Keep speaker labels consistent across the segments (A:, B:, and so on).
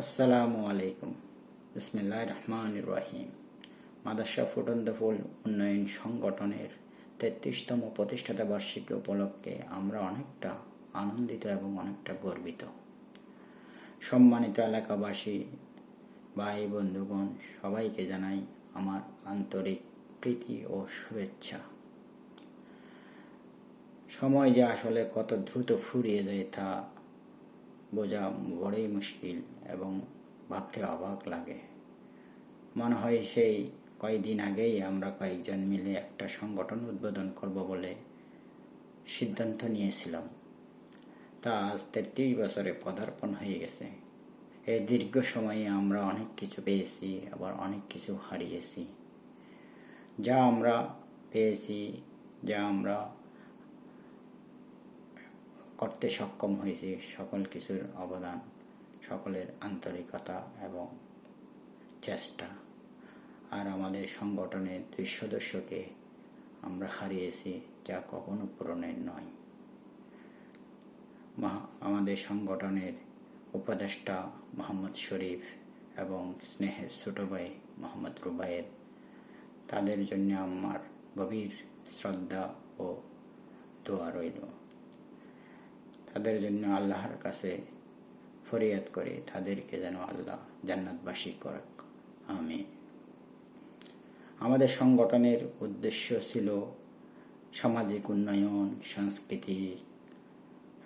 A: আসসালামু আলাইকুম। বিসমিল্লাহ রহমান রহিম। মাদাসা ফুটন্ত ফুল উন্নয়ন সংগঠনের তেত্রিশতম প্রতিষ্ঠাতা বার্ষিকী উপলক্ষে আমরা অনেকটা আনন্দিত এবং অনেকটা গর্বিত। সম্মানিত এলাকাবাসী, ভাই, বন্ধুগণ, সবাইকে জানাই আমার আন্তরিক প্রীতি ও শুভেচ্ছা। সময় যে আসলে কত দ্রুত ফুরিয়ে যায় তা বোঝা বড়ই মুশকিল এবং ভাবতে অবাক লাগে। মনে হয় সেই কয়েকদিন আগেই আমরা কয়েকজন মিলে একটা সংগঠন উদ্বোধন করব বলে সিদ্ধান্ত নিয়েছিলাম। তা আজ তেত্রিশ বছরে পদার্পণ হয়ে গেছে। এই দীর্ঘ সময়ে আমরা অনেক কিছু পেয়েছি, আবার অনেক কিছু হারিয়েছি। যা আমরা পেয়েছি, যা আমরা করতে সক্ষম হয়েছি সকল কিছুর অবদান, সকলের আন্তরিকতা এবং চেষ্টা। আর আমাদের সংগঠনের দুই সদস্যকে আমরা হারিয়েছি যা কখনো পূরণের নয়। আমাদের সংগঠনের উপদেষ্টা মোহাম্মদ শরীফ এবং স্নেহের ছোট ভাই মোহাম্মদ রুবায়ের, তাদের জন্য আমার গভীর শ্রদ্ধা ও দোয়া রইল। তাদের জন্য আল্লাহর কাছে ফরিয়াদ করে, তাদেরকে যেন আল্লাহ জান্নাতবাসী করক। আমি আমাদের সংগঠনের উদ্দেশ্য ছিল সামাজিক উন্নয়ন, সংস্কৃতি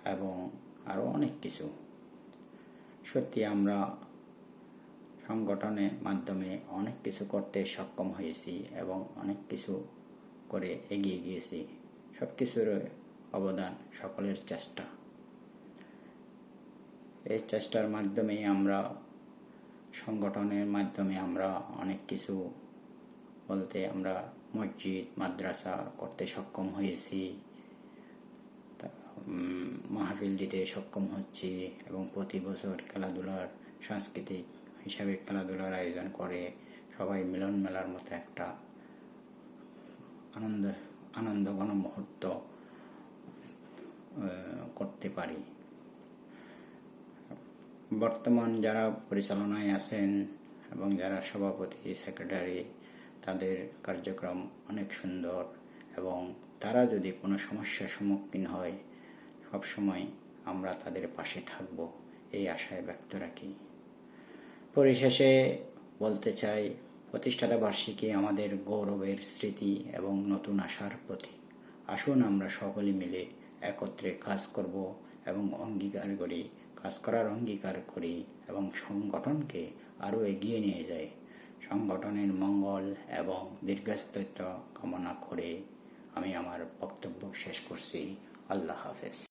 A: এবং আরও অনেক কিছু। সত্যি আমরা সংগঠনের মাধ্যমে অনেক কিছু করতে সক্ষম হয়েছি এবং অনেক কিছু করে এগিয়ে গিয়েছি। সব কিছুর অবদান সকলের চেষ্টা। এই চেষ্টার মাধ্যমেই আমরা, সংগঠনের মাধ্যমে আমরা অনেক কিছু বলতে আমরা মসজিদ, মাদ্রাসা করতে সক্ষম হয়েছি। মাহফিল দিতে সক্ষম হচ্ছি এবং প্রতি বছর খেলাধুলার, সাংস্কৃতিক হিসাবে খেলাধুলার আয়োজন করে সবাই মিলন মেলার মতো একটা আনন্দ আনন্দ ঘন মুহূর্ত করতে পারি। বর্তমান যারা পরিচালনায় আছেন এবং যারা সভাপতি, সেক্রেটারি, তাদের কার্যক্রম অনেক সুন্দর এবং তারা যদি কোনো সমস্যার সম্মুখীন হয় সবসময় আমরা তাদের পাশে থাকব এই আশায় ব্যক্ত রাখি। পরিশেষে বলতে চাই, প্রতিষ্ঠাতা বার্ষিকী আমাদের গৌরবের স্মৃতি এবং নতুন আশার প্রতীক। আসুন আমরা সকলে মিলে একত্রে কাজ করব এবং অঙ্গীকার করি কাজ করার অঙ্গীকার করি এবং সংগঠনকে আরও এগিয়ে নিয়ে যাই সংগঠনের মঙ্গল এবং দীর্ঘস্থায়িত্ব কামনা করে আমি আমার বক্তব্য শেষ করছি। আল্লাহ হাফেজ।